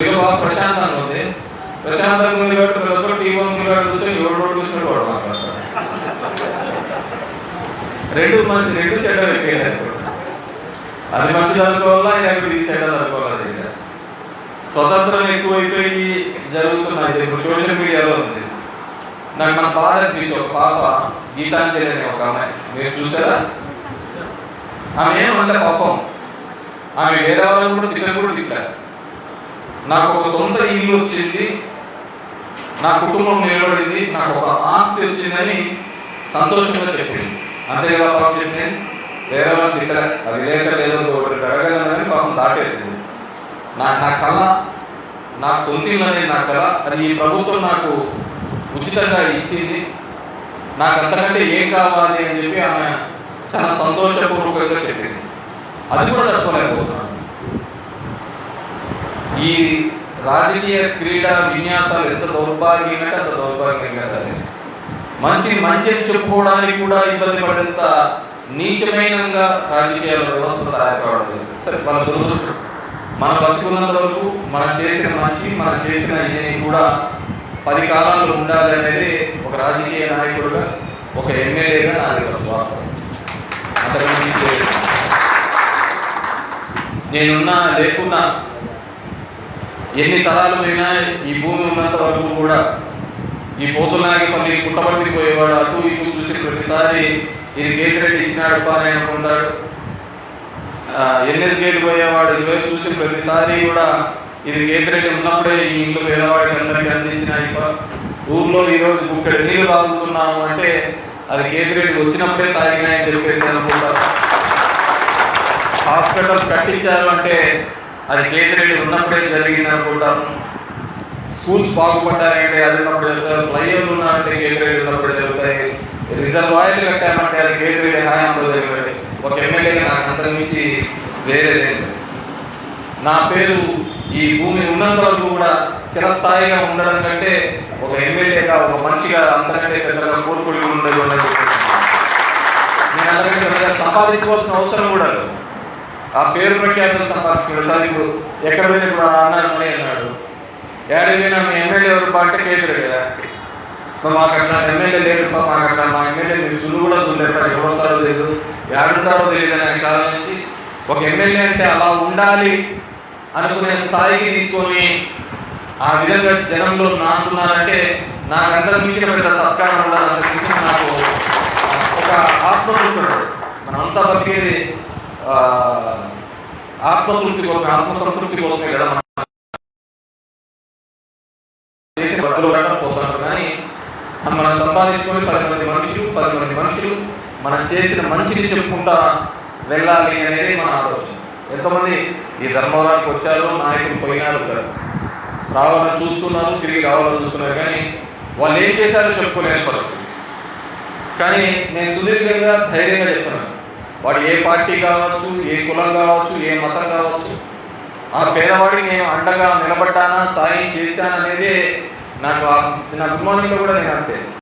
ఇక బాగా ప్రశాంతంగా ఉంది. ప్రశాంతంగా ఉంది కాబట్టి ప్రతి ఒక్కరు టీవీ వంతులు కాడ కూర్చొని ఎవడు రోడ్డు కూర్చొని వాడు మాట్లాడతారు రెండు మంచి రెండు చెడ్డ అయిపోయినాయి అది మంచిది అనుకోవాలా ఇది ఇది చెడ్డది అనుకోవాలా తెలియదు. స్వతంత్రం ఎక్కువైపోయి జరుగుతున్నది ఇప్పుడు సోషల్ మీడియాలో ఉంది. నాకు మన బాధ అనిపించి ఒక పాప గీతాంజలి అనే ఒక అమ్మాయి. మీరు చూసారా? ఆమె ఏమంటే పాపం. ఆమె వేరే వాళ్ళని కూడా తిట్ట కూడా తిట్టారు నాకు ఒక సొంత ఇల్లు వచ్చింది. నా కుటుంబం నిలబడింది. నాకు ఒక ఆస్తి వచ్చిందని సంతోషంగా చెప్పింది. అంతే కదా పాపం చెప్పింది. వేరే వాళ్ళని తిట్ట అది లేక లేదో ఒకటి అడగలని పాపం దాటేసింది. నా నా కళ నా సొంత ఇల్లు అనేది నా కళ. అది ఈ ప్రభుత్వం నాకు ఉచితంగా ఇచ్చింది. నాకు అంతకంటే ఏం కావాలి అని చెప్పి ఆమె చాలా సంతోషపూర్వకంగా చెప్పింది. అది కూడా తప్పలేకపోతున్నాను ఈ రాజకీయ క్రీడా విన్యాసాలు ఎంత దౌర్భాగ్యంగా అంత దౌర్భాగ్యంగా జరిగింది మంచి మంచి అని చెప్పుకోవడానికి కూడా ఇబ్బంది పడేంత నీచమైన రాజకీయాల వ్యవస్థ తయారు సరే మన దురదృష్టం. మనం బతుకున్నంత వరకు మనం చేసిన మంచి మనం చేసిన ఇది కూడా పది కాలాలు ఉండాలి అనేది ఒక రాజకీయ నాయకుడుగా ఒక ఎమ్మెల్యేగా నాది ఒక స్వార్థం అంతకు నేనున్నా లేకున్నా ఎన్ని తరాలు పోయినా ఈ భూమి ఉన్నంత వరకు కూడా ఈ పోతులాగే కొన్ని పుట్టబడికి పోయేవాడు అటు ఇటు చూసి ప్రతిసారి ఇది గేట్ రెడ్డి ఇచ్చినాడు పని అనుకుంటాడు ఎన్ఎస్ గేట్ పోయేవాడు ఇవే చూసి ప్రతిసారి కూడా ఇది గేట్ రెడ్డి ఉన్నప్పుడే ఈ ఇంట్లో పేదవాడికి అందరికీ అందించిన ఇప్ప ఊర్లో ఈరోజు ఇక్కడ నీళ్ళు తాగుతున్నాము అంటే అది గేట్ రెడ్డి వచ్చినప్పుడే తాగినాయని చెప్పేసి అనుకుంటారు హాస్పిటల్స్ కట్టించారు అంటే అది కేతిరెడ్డి ఉన్నప్పుడే జరిగింది అనుకుంటాం స్కూల్స్ బాగుపడ్డాయంటే అది ఉన్నప్పుడు జరుగుతాయి ఫ్లైఓవర్లు ఉన్నారంటే కేతిరెడ్డి ఉన్నప్పుడు జరుగుతాయి. రిజర్వాయర్లు కట్టామంటే అది కేతిరెడ్డి హయాంలో జరిగాడు ఒక ఎమ్మెల్యేగా నాకు అంతకు మించి వేరే నా పేరు ఈ భూమి ఉన్నంత వరకు కూడా చిరస్థాయిగా ఉండడం కంటే ఒక ఎమ్మెల్యేగా ఒక మనిషిగా అంతకంటే పెద్దగా కోరుకుని ఉండదు నేను అంతకంటే సంపాదించుకోవాల్సిన అవసరం కూడా లేదు. ఆ పేరు ప్రఖ్యాతులు సంపాదించుకోడు చదువు ఎక్కడ పోయినా కూడా ఆ అన్నాడు. మనీ పోయినా మీ ఎమ్మెల్యే ఎవరు? బా అంటే కేతుడు కదా. మరి మాకు అట్లా ఎమ్మెల్యే లేడు. బా, మాకు అట్లా మా ఎమ్మెల్యే మీరు సులువు కూడా చూడలేదు ఎవరు వచ్చారో తెలియదు ఏడుంటాడో తెలియదు అని కాలం నుంచి ఒక ఎమ్మెల్యే అంటే అలా ఉండాలి అనుకునే స్థాయికి తీసుకొని ఆ విధంగా జనంలో నాకున్నారంటే నాకు అంతకు మించిన పెద్ద సత్కారం ఉండాలి అంతకు నాకు ఒక ఆత్మ ఉంటుంది మనంతా బతికేది ఆత్మతృప్తి కోసం ఆత్మసంతృప్తి కోసమే కదా మనం చేసిన పోతున్నారు కానీ మనం సంపాదించుకొని పది మంది మనుషులు పది మంది మనుషులు మనం చేసిన మంచిని చెప్పుకుంటా వెళ్ళాలి అనేది మన ఆలోచన. ఎంతమంది ఈ ధర్మవరానికి వచ్చారు నాయకులు పోయినారు రావాలని చూస్తున్నారు తిరిగి రావాలని చూస్తున్నారు కానీ వాళ్ళు ఏం చేశారో చెప్పుకోలేని పరిస్థితి. కానీ నేను సుదీర్ఘంగా ధైర్యంగా చెప్తున్నాను. వాడు ఏ పార్టీ కావచ్చు ఏ కులం కావచ్చు ఏ మతం కావచ్చు ఆ పేదవాడికి నేను అండగా నిలబడ్డానా సాయం చేశాననేదే నాకు నా కుటుంబానికి కూడా నేను అంతే.